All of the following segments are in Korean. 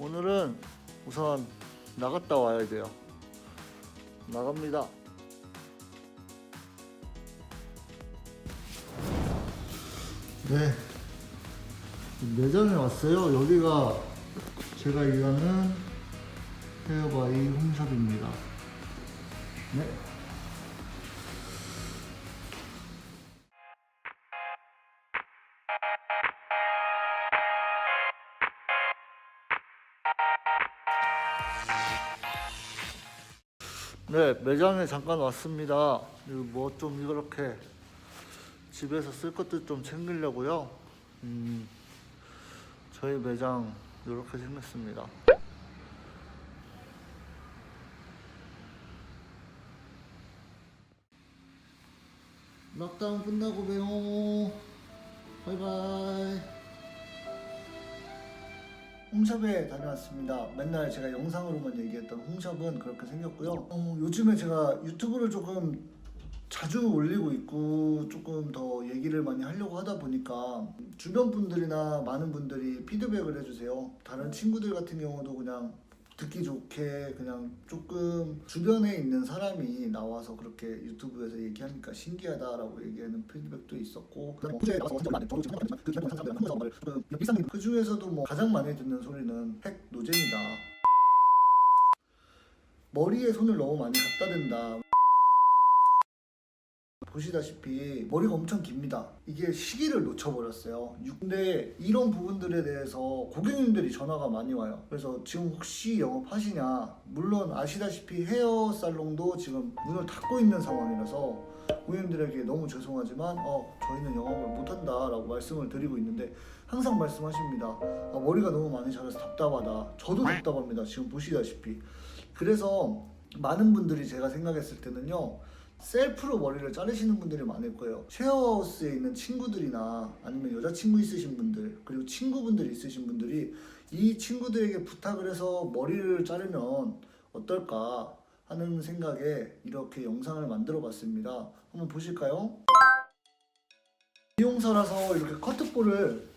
오늘은 우선 나갔다 와야 돼요. 나갑니다. 네. 매장에 왔어요. 여기가 제가 일하는 헤어바이 홈샵입니다. 네. 네, 매장에 잠깐 왔습니다. 뭐 좀 이렇게 집에서 쓸 것들 좀 챙기려고요. 음, 저희 매장 이렇게 생겼습니다. 락다운 끝나고 봬요. 바이바이. 홍샵에 다녀왔습니다. 맨날 제가 영상으로만 얘기했던 홍샵은 그렇게 생겼고요. 어, 요즘에 제가 유튜브를 조금 자주 올리고 있고 조금 더 얘기를 많이 하려고 하다 보니까 주변 분들이나 많은 분들이 피드백을 해주세요. 다른 친구들 같은 경우도 그냥 듣기 좋게 그냥 조금 주변에 있는 사람이 나와서 그렇게 유튜브에서 얘기하니까 신기하다라고 얘기하는 피드백도 있었고 하지만 그그그 중에서도 뭐 가장 많이 듣는 소리는 핵 노잼이다. 머리에 손을 너무 많이 갖다 댄다 보시다시피 머리가 엄청 깁니다. 이게 시기를 놓쳐버렸어요. 근데 이런 부분들에 대해서 고객님들이 전화가 많이 와요. 그래서 지금 혹시 영업하시냐? 물론 아시다시피 헤어 살롱도 지금 문을 닫고 있는 상황이라서 고객님들에게 너무 죄송하지만 어 저희는 영업을 못한다 라고 말씀을 드리고 있는데 항상 말씀하십니다. 아, 머리가 너무 많이 자라서 답답하다. 저도 답답합니다. 지금 보시다시피 그래서 많은 분들이 제가 생각했을 때는요. 셀프로 머리를 자르시는 분들이 많을 거예요. 쉐어하우스에 있는 친구들이나 아니면 여자친구 있으신 분들 그리고 친구분들이 있으신 분들이 이 친구들에게 부탁을 해서 머리를 자르면 어떨까 하는 생각에 이렇게 영상을 만들어 봤습니다. 한번 보실까요? 미용사라서 이렇게 커트볼을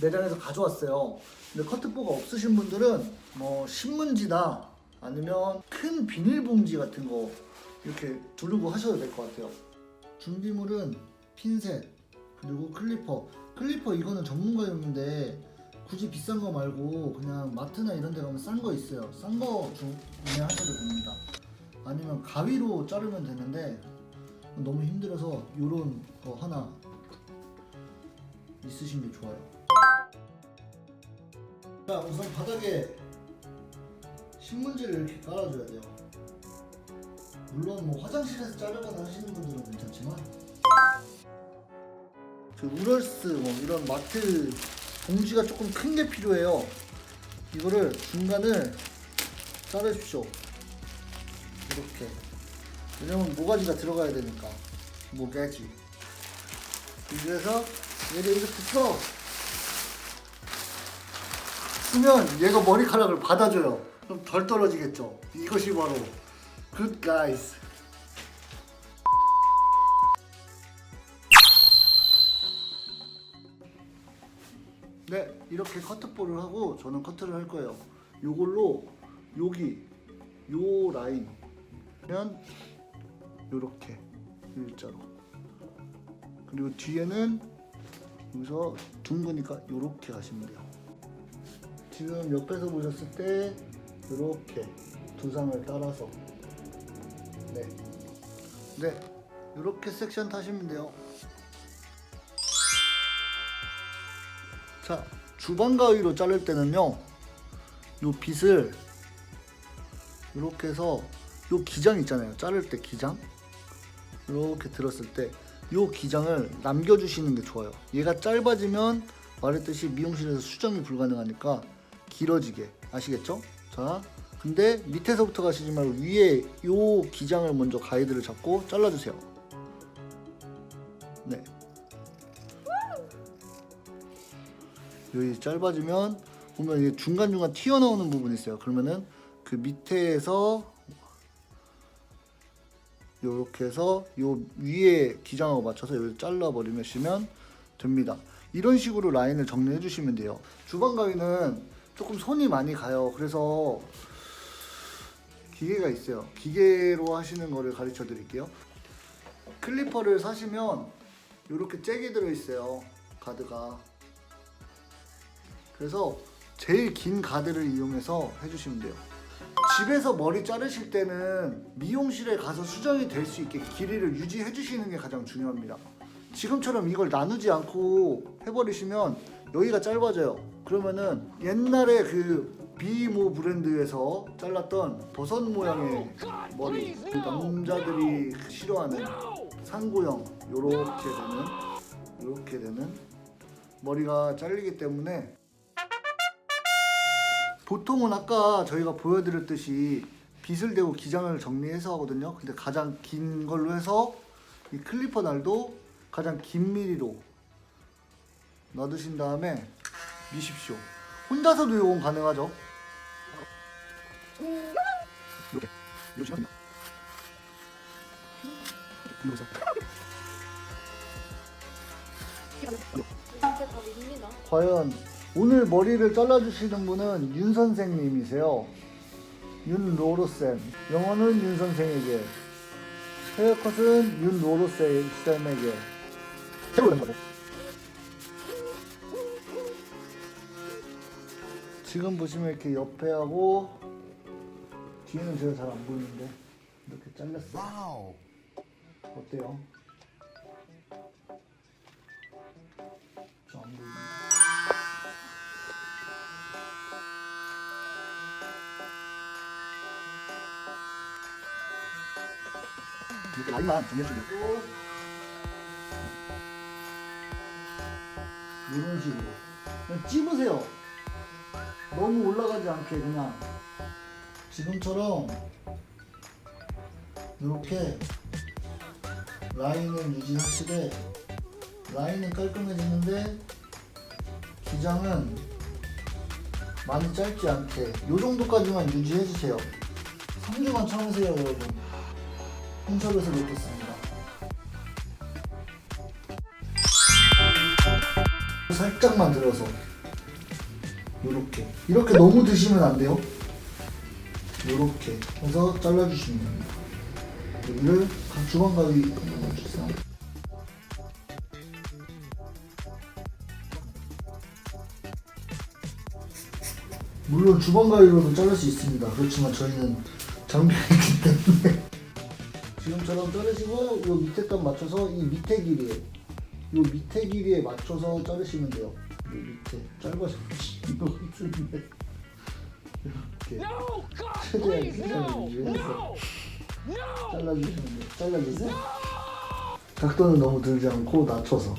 매장에서 가져왔어요. 근데 커트볼가 없으신 분들은 뭐 신문지나 아니면 큰 비닐봉지 같은 거 이렇게 두르고 하셔도 될 것 같아요. 준비물은 핀셋 그리고 클리퍼. 클리퍼 이거는 전문가용인데 굳이 비싼 거 말고 그냥 마트나 이런 데 가면 싼 거 있어요. 싼 거 구매하셔도 됩니다. 아니면 가위로 자르면 되는데 너무 힘들어서 이런 거 하나 있으신 게 좋아요. 자 우선 바닥에 신문지를 이렇게 깔아줘야 돼요. 물론 뭐 화장실에서 자르거나 하시는 분들은 괜찮지만 그 우럴스 뭐 이런 마트 봉지가 조금 큰 게 필요해요. 이거를 중간을 자르십시오. 이렇게. 왜냐면 모가지가 들어가야 되니까. 모가지. 그래서 얘를 이렇게 써. 쓰면 얘가 머리카락을 받아줘요. 그럼 덜 떨어지겠죠. 이것이 바로 Good guys. 네, 이렇게 커트볼을 하고 저는 커트를 할 거예요. 요걸로 여기 요 라인면 요렇게 일자로. 그리고 뒤에는 여기서 둥그니까 요렇게 가시면 돼요. 지금 옆에서 보셨을 때 요렇게 두상을 따라서 네. 네. 이렇게 섹션 타시면 돼요. 자, 주방 가위로 자를 때는요. 요 빗을 이렇게 해서 요 기장 있잖아요. 자를 때 기장. 이렇게 들었을 때 요 기장을 남겨 주시는 게 좋아요. 얘가 짧아지면 말했듯이 미용실에서 수정이 불가능하니까 길어지게 아시겠죠? 자, 근데 밑에서부터 가시지 말고 위에 요 기장을 먼저 가이드를 잡고 잘라주세요. 네. 여기 짧아지면 보면 이게 중간중간 튀어나오는 부분이 있어요. 그러면은 그 밑에서 요렇게 해서 요 위에 기장하고 맞춰서 여기 잘라버리시면 됩니다. 이런 식으로 라인을 정리해 주시면 돼요. 주방 가위는 조금 손이 많이 가요. 그래서 기계가 있어요. 기계로 하시는 거를 가르쳐 드릴게요. 클리퍼를 사시면 이렇게 잭이 들어 있어요. 가드가. 그래서 제일 긴 가드를 이용해서 해주시면 돼요. 집에서 머리 자르실 때는 미용실에 가서 수정이 될 수 있게 길이를 유지해 주시는 게 가장 중요합니다. 지금처럼 이걸 나누지 않고 해버리시면 여기가 짧아져요. 그러면은 옛날에 그 비모 브랜드에서 잘랐던 버섯 모양의 머리, 그 남자들이 싫어하는 상고형 요렇게 되는 요렇게 되는 머리가 잘리기 때문에 보통은 아까 저희가 보여드렸듯이 빗을 대고 기장을 정리해서 하거든요. 근데 가장 긴 걸로 해서 이 클리퍼 날도 가장 긴 미리로 놔두신 다음에 미십시오. 혼자서도 이건 가능하죠. 이렇게 이러시면 됩니다. 진짜 다 밉니다. 과연 오늘 머리를 잘라주시는 분은 윤 선생님이세요. 윤 로로 쌤. 영어는 윤 선생에게. 헤어컷은 윤 로로쌤에게. 지금 보시면 이렇게 옆에 하고 뒤에는 제가 잘 안 보이는데 이렇게 잘렸어요. 어때요? 저안 보이는데. 이렇게 라인만 정해주고 이런 식으로 그냥 찝으세요 너무 올라가지 않게 그냥 지금처럼 이렇게 라인을 유지하시되 라인은 깔끔해지는데 기장은 많이 짧지 않게 요 정도까지만 유지해 주세요 3주만 참으세요 여러분 홍석에서 놓겠습니다. 살짝만 들어서 이렇게 이렇게 너무 드시면 안 돼요. 이렇게 해서 잘라주시면 됩니다. 여기를 각 주방 가위 한번 주세요. 물론 주방 가위로도 자를 수 있습니다. 그렇지만 저희는 장비가 있기 때문에 지금처럼 자르시고 요 밑에 딱 맞춰서 이 밑에 길이에 요 밑에 길이에 맞춰서 자르시면 돼요. 요 밑에 짧아서 이거 힘든데 이렇게 최대한 기장을 유지해서 잘라주시면 돼요. 잘라주세요. 각도는 너무 들지 않고 낮춰서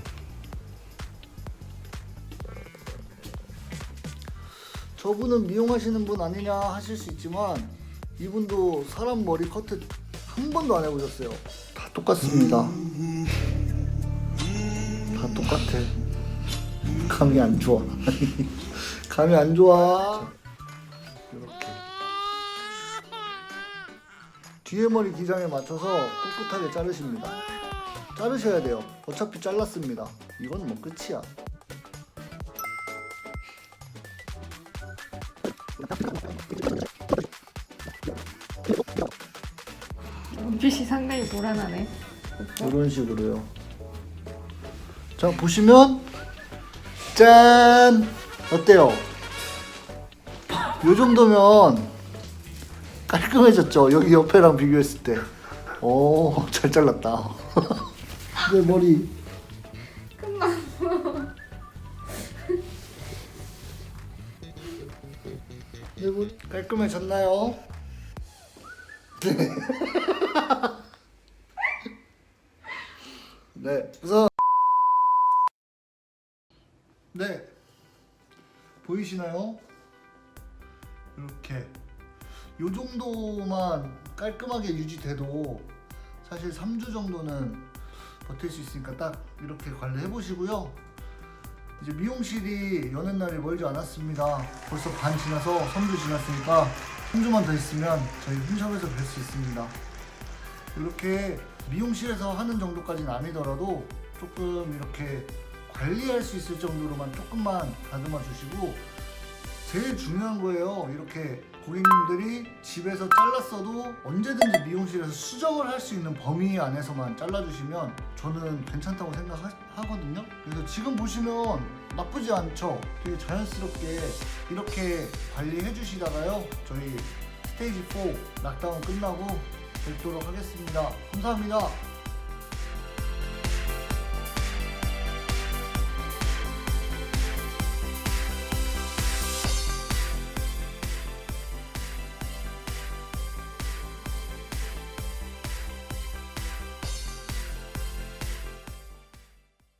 저분은 미용하시는 분 아니냐 하실 수 있지만 이분도 사람 머리 커트 한 번도 안 해보셨어요. 다 똑같습니다. 다 똑같아. 감이 안 좋아. 감이 안 좋아. 뒤에 머리 기장에 맞춰서 꿋꿋하게 자르십니다. 자르셔야 돼요. 어차피 잘랐습니다. 이건 뭐 끝이야. 눈빛이 상당히 불안하네. 이런 식으로요. 자 보시면 짠 어때요? 요 정도면 깔끔해졌죠. 여기 옆에랑 비교했을 때. 오, 잘 잘랐다. 내 머리. 내 머리 깔끔해졌나요? 네, 우선 네 보이시나요? 이렇게 요 정도만 깔끔하게 유지돼도 사실 3주 정도는 버틸 수 있으니까 딱 이렇게 관리해 보시고요. 이제 미용실이 여는 날이 멀지 않았습니다. 벌써 반 지나서 3주 지났으니까 3주만 더 있으면 저희 홈샵에서 뵐 수 있습니다. 이렇게 미용실에서 하는 정도까지는 아니더라도 조금 이렇게 관리할 수 있을 정도로만 조금만 다듬어 주시고 제일 중요한 거예요. 이렇게 고객님들이 집에서 잘랐어도 언제든지 미용실에서 수정을 할 수 있는 범위 안에서만 잘라주시면 저는 괜찮다고 생각하거든요. 그래서 지금 보시면 나쁘지 않죠. 되게 자연스럽게 이렇게 관리해 주시다가요. 저희 스테이지 4 락다운 끝나고 뵙도록 하겠습니다. 감사합니다.